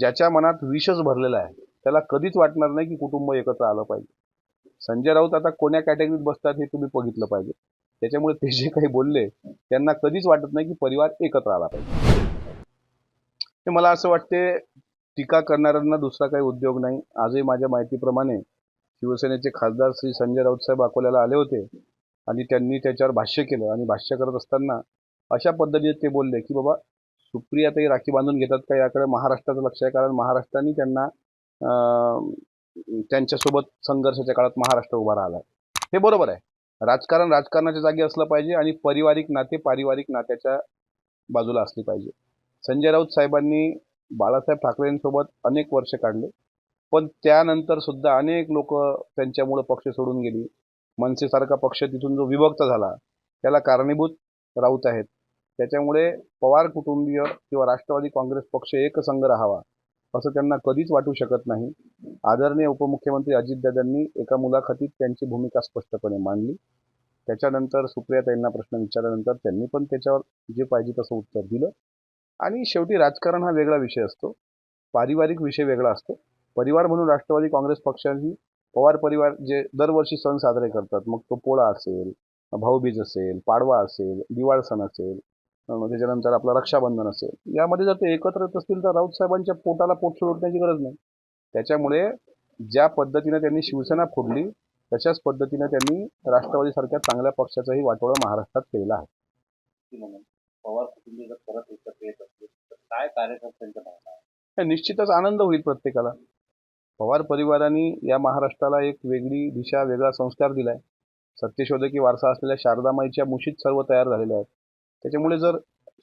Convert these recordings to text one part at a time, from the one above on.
ज्याच्या मनात विषच भरलेला आहे त्याला कधीच वाटणार नाही की कुटुंब एकत्र आलं पाहिजे. संजय राऊत आता कोण्या कॅटेगरीत बसतात हे तुम्ही बघितलं पाहिजे. त्याच्यामुळे ते जे काही बोलले त्यांना कधीच वाटत नाही की परिवार एकत्र आला पाहिजे. ते मला असं वाटते टीका करणाऱ्यांना दुसरा काही उद्योग नाही. आजही माझ्या माहितीप्रमाणे शिवसेनेचे खासदार श्री संजय राऊत साहेब अकोल्याला आले होते आणि त्यांनी त्याच्यावर भाष्य केलं आणि भाष्य करत असताना अशा पद्धतीने ते बोलले की बाबा सुप्रियाताई राखी बांधून घेतात का याकडे महाराष्ट्राचं लक्ष आहे. कारण महाराष्ट्राने त्यांना त्यांच्यासोबत संघर्षाच्या काळात महाराष्ट्र उभा राहिला हे बरोबर आहे. राजकारण राजकारणाच्या जागी असलं पाहिजे आणि पारिवारिक नाते पारिवारिक नात्याच्या बाजूला असली पाहिजे. संजय राऊत साहेबांनी बाळासाहेब ठाकरेंसोबत अनेक वर्ष काढले. पण त्यानंतर सुद्धा अनेक लोक त्यांच्यामुळं पक्ष सोडून गेली. मनसेसारखा पक्ष तिथून जो विभक्त झाला त्याला कारणीभूत राऊत आहेत. त्याच्यामुळे पवार कुटुंबीय किंवा राष्ट्रवादी काँग्रेस पक्ष एकसंघ राहावा असं त्यांना कधीच वाटू शकत नाही. आदरणीय उपमुख्यमंत्री अजितदादांनी एका मुलाखतीत त्यांची भूमिका स्पष्टपणे मांडली. त्याच्यानंतर सुप्रियाताईंना प्रश्न विचारल्यानंतर त्यांनी पण त्याच्यावर जे पाहिजे तसं उत्तर दिलं. आणि शेवटी राजकारण हा वेगळा विषय असतो. पारिवारिक विषय वेगळा असतो. परिवार म्हणून राष्ट्रवादी काँग्रेस पक्षांनी पवार परिवार जे दरवर्षी सण साजरे करतात मग तो पोळा असेल भाऊबीज असेल पाडवा असेल दिवाळ सण असेल त्याच्यानंतर आपलं रक्षाबंधन असेल. यामध्ये जर ते एकत्र येत असतील तर राऊत साहेबांच्या पोटाला पोट सोडण्याची गरज नाही. त्याच्यामुळे ज्या पद्धतीने त्यांनी शिवसेना फोडली तशाच पद्धतीने त्यांनी राष्ट्रवादीसारख्या चांगल्या पक्षाचाही वाटोळा महाराष्ट्रात केलेला आहे. पवार कुटुंबीय जर परत एकत्र येत असतील तर काय कार्यकर्त्यांच्या भावना निश्चितच आनंद होईल प्रत्येकाला. पवार परिवाराने या महाराष्ट्राला एक वेगळी दिशा वेगळा संस्कार दिलाय. सत्यशोधकी वारसा असलेल्या शारदामाईच्या मुशीत सर्व तयार झालेले आहेत. त्याच्यामुळे जर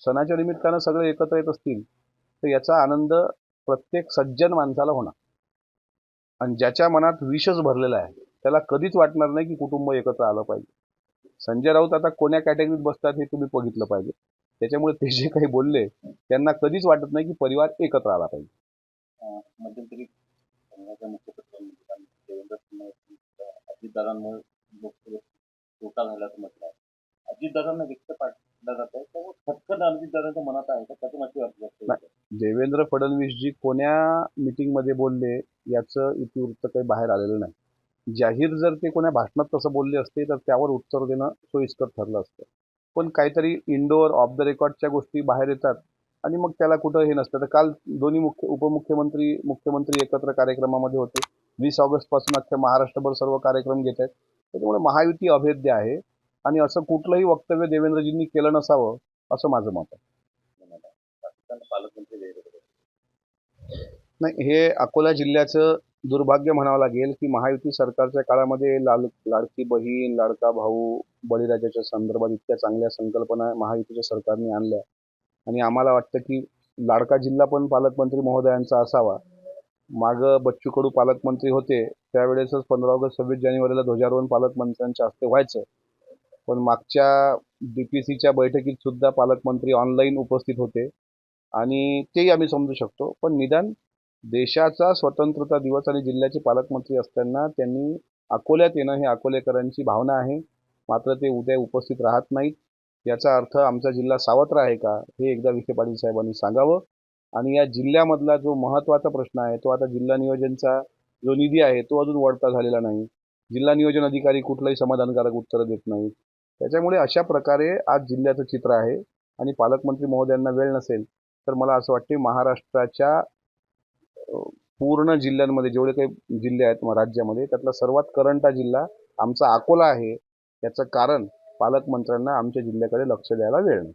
सणाच्या निमित्तानं सगळे एकत्र येत असतील तर याचा आनंद प्रत्येक सज्जन माणसाला होणार. आणि ज्याच्या मनात विषच भरलेला आहे त्याला कधीच वाटणार नाही की कुटुंब एकत्र आलं पाहिजे. संजय राऊत आता कोण्या कॅटेगरीत बसतात हे तुम्ही बघितलं पाहिजे. त्याच्यामुळे ते जे काही बोलले त्यांना कधीच वाटत नाही की परिवार एकत्र आला पाहिजे. मध्यंतरी अजितदादांमुळे लोकसभेत तोटा झाल्याचं म्हटलं अजितदादांना व्यक्त पाठ खटखट अजितदादांच्या मनात आहे का? माझी व्यक्त नाही. देवेंद्र फडणवीसजी कोण्या मीटिंगमध्ये बोलले याचं इतिवृत्त काही बाहेर आलेलं नाही. जाहीर जर ते कोण्या भाषणात तसं बोलले असते तर त्यावर उत्तर देणं सोयीस्कर ठरलं असतं. पण काहीतरी इंडोर ऑफ द रेकॉर्डच्या गोष्टी बाहेर येतात आणि मग त्याला कुठं हे नसतं. तर काल दोन्ही मुख्य उपमुख्यमंत्री मुख्यमंत्री एकत्र कार्यक्रमामध्ये होते. वीस ऑगस्टपासून अख्ख्या महाराष्ट्रभर सर्व कार्यक्रम घेत आहेत. त्याच्यामुळे महायुती अभेद्य आहे. आणि असं कुठलंही वक्तव्य देवेंद्रजींनी केलं नसावं असं माझं मत आहे. नाही हे अकोला जिल्ह्याचं दुर्भाग्य म्हणावं लागेल की महायुती सरकारच्या काळामध्ये लाल लाडकी बहीण लाडका भाऊ बळीराजाच्या संदर्भात इतक्या चांगल्या संकल्पना महायुतीच्या सरकारने आणल्या. आणि आम्हाला वाटतं की लाडका जिल्हा पण पालकमंत्री महोदयांचा असावा. मागं बच्चू कडू पालकमंत्री होते. त्यावेळेसच पंधरा ऑगस्ट सव्वीस जानेवारीला ध्वजारोहण पालकमंत्र्यांच्या हस्ते व्हायचं. पण मागच्या डी पी सीच्या बैठकीत सुद्धा पालकमंत्री ऑनलाईन उपस्थित होते. आणि तेही आम्ही समजू शकतो. पण निदान देशाचा स्वतंत्रता दिवस आणि जिल्ह्याचे पालकमंत्री असताना त्यांनी अकोल्यात येणं हे अकोलेकरांची भावना आहे. मात्र ते उद्या उपस्थित राहत नाहीत. याचा अर्थ आमचा जिल्हा सावत्र आहे का हे एकदा विखे पाटील साहेबांनी सांगावं. आणि या जिल्ह्यामधला जो महत्त्वाचा प्रश्न आहे तो आता जिल्हा नियोजनचा जो निधी आहे तो अजून वळता झालेला नाही. जिल्हा नियोजन अधिकारी कुठलंही समाधानकारक उत्तरं देत नाहीत. त्याच्यामुळे अशा प्रकारे आज जिल्ह्याचं चित्र आहे. आणि पालकमंत्री महोदयांना वेळ नसेल तर मला असं वाटते महाराष्ट्राच्या पूर्ण जिल्ह्यांमध्ये जेवढे काही जिल्हे आहेत राज्यामध्ये त्यातला सर्वात करंटा जिल्हा आमचा अकोला आहे. याचं कारण पालकमंत्र्यांना आमच्या जिल्ह्याकडे लक्ष द्यायला वेळ नाही.